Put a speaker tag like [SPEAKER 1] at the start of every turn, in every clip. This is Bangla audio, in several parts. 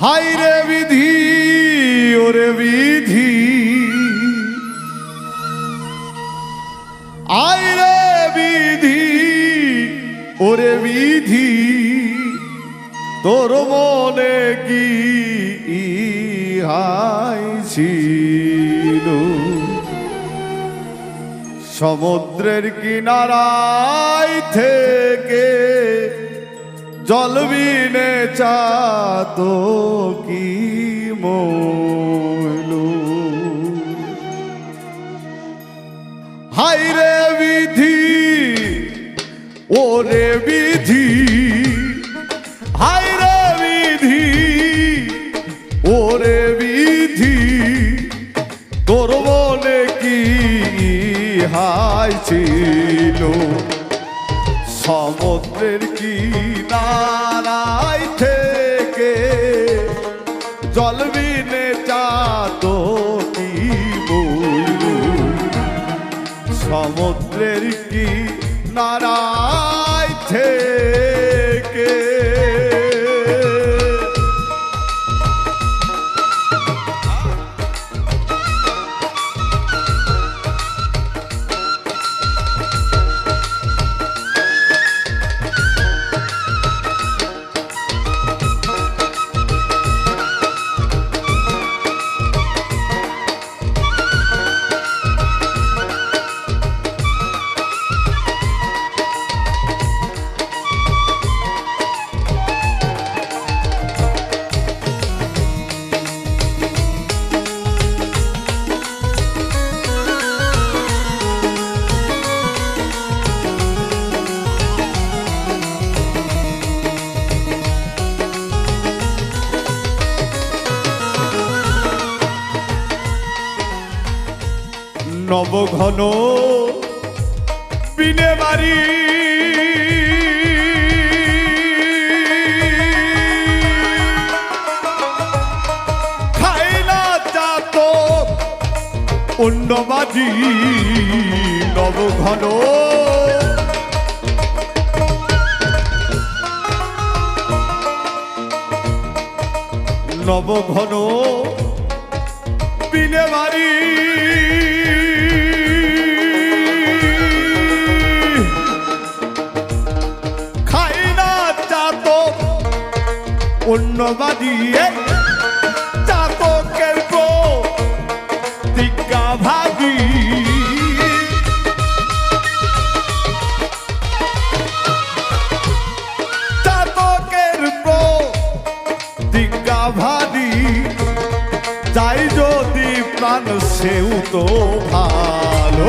[SPEAKER 1] হাই রে বিধি, ওরে বিধি। আই রে বিধি, ওরে বিধি। তোর মনে কি ইহাই ছিল? সমুদ্রের কিনারায় থেকে জলবিনে চাত কি মইলু। হাই রে বিধি, ওরে বিধি হাই রে বিধি, ওরে বিধি, তোর মনে কি হাই ছিল? জলবিনে চাত কি বইলু সমুদ্রের কি নারায় নবঘন বিনে বাড়ি খাই না চাত অন্যবাদী নবঘন। নবঘন বিনে বাড়ি অন্যবাদী। চাতকের দিকা ভাগী চাতকের দিকা ভারী যাই যদি প্রাণ সেও তো ভালো।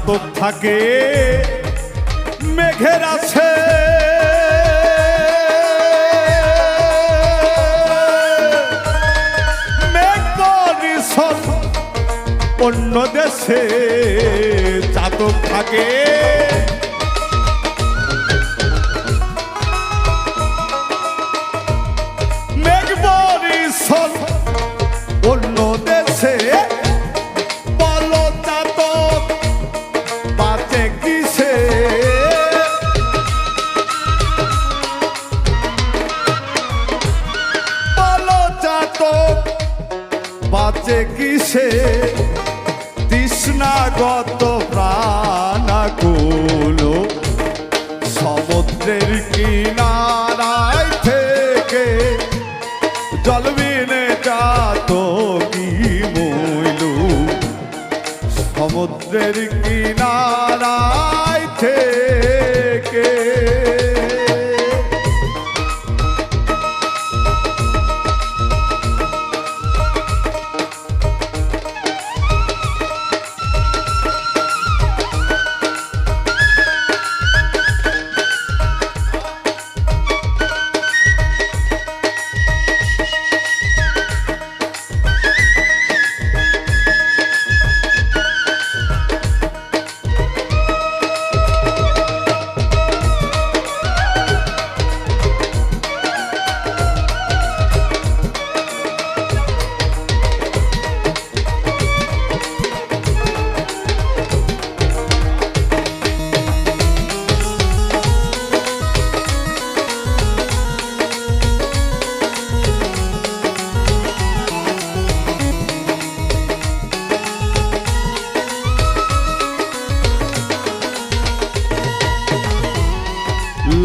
[SPEAKER 1] চাতক থাকে মেঘের আছে। অন্য দেশে চাতক থাকে। সমুদ্রের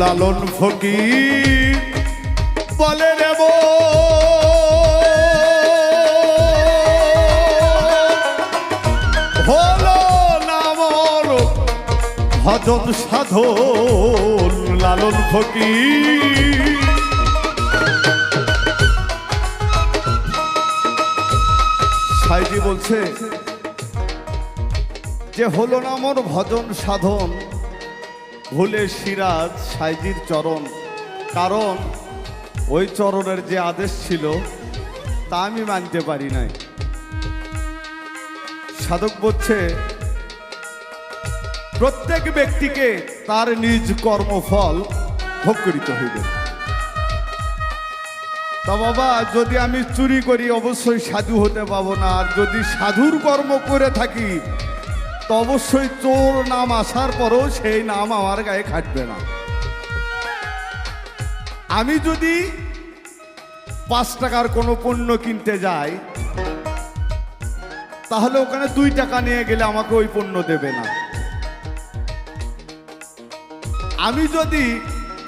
[SPEAKER 1] লালন ফকির বলে নেব। হলো নামর ভজন সাধন, লালন ফকির। সাইজি বলছে যে হলো না মোর ভজন সাধন ভুলে সিরাজ সাইজির চরণ। কারণ ওই চরণের যে আদেশ ছিল, তা আমি মানতে পারি নাই। সাধক বলছে, প্রত্যেক ব্যক্তিকে তার নিজ কর্মফল ভোগ করিতে হইবে। তা বাবা, যদি আমি চুরি করি, অবশ্যই সাধু হতে পাবো না। আর যদি সাধুর কর্ম করে থাকি তো অবশ্যই চোর নাম আসার পরও সেই নাম আমার গায়ে খাটবে না। আমি যদি পাঁচ টাকার কোনো পণ্য কিনতে যাই, তাহলে ওখানে দুই টাকা নিয়ে গেলে আমাকে ওই পণ্য দেবে না। আমি যদি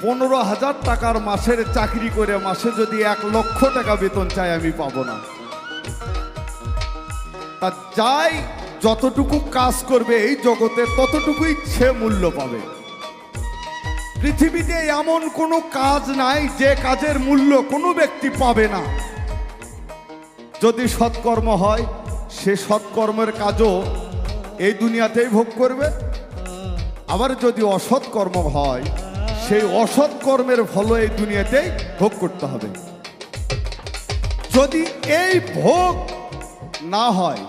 [SPEAKER 1] পনেরো হাজার টাকার মাসের চাকরি করে মাসে যদি এক লক্ষ টাকা বেতন চাই, আমি পাবো না। তা যাই যতটুকু কাজ করবে এই জগতে ততটুকুই সে মূল্য পাবে। পৃথিবীতে এমন কোনো কাজ নাই যে কাজের মূল্য কোনো ব্যক্তি পাবে না। যদি সৎকর্ম হয়, সে সৎকর্মের কাজও এই দুনিয়াতেই ভোগ করবে। আবার যদি অসৎ কর্ম হয়, সেই অসৎ কর্মের ফল এই দুনিয়াতেই ভোগ করতে হবে। যদি এই ভোগ না হয়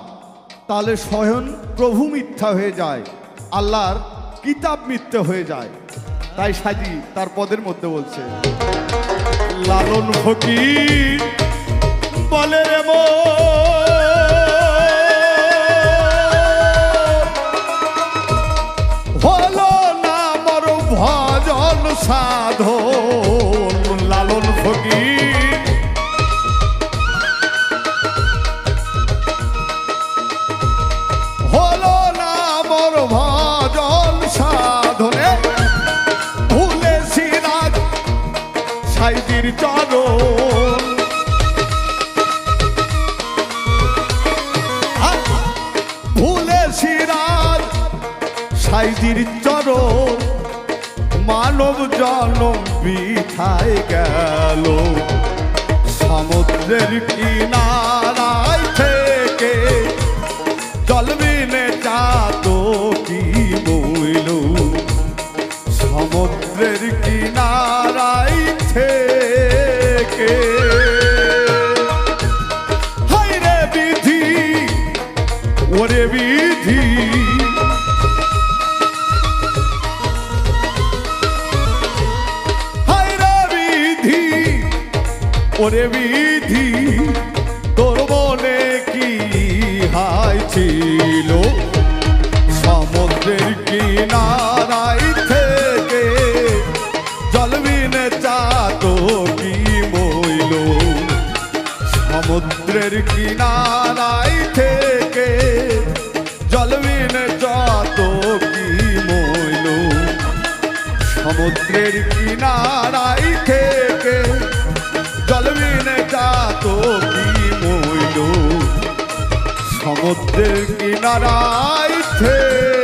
[SPEAKER 1] তাহলে স্বয়ং প্রভু মিথ্যা হয়ে যায়, আল্লাহর কিতাব মিথ্যা হয়ে যায়। তাই সাজি তার পদের মধ্যে বলছে, লালন ফকির বলে রে ভুলে সিরাজ, সাইদির চরণ, মানব জনম বিথায় গেল। সমুদ্রের কিনারায় থেকে জলবিনে চাত কি বইল? সমুদ্রের কিনারায় সমুদ্রের কিনারাই থেকে জলবিনে যাত কি মইল। সমুদ্রের কিনারাই থেকে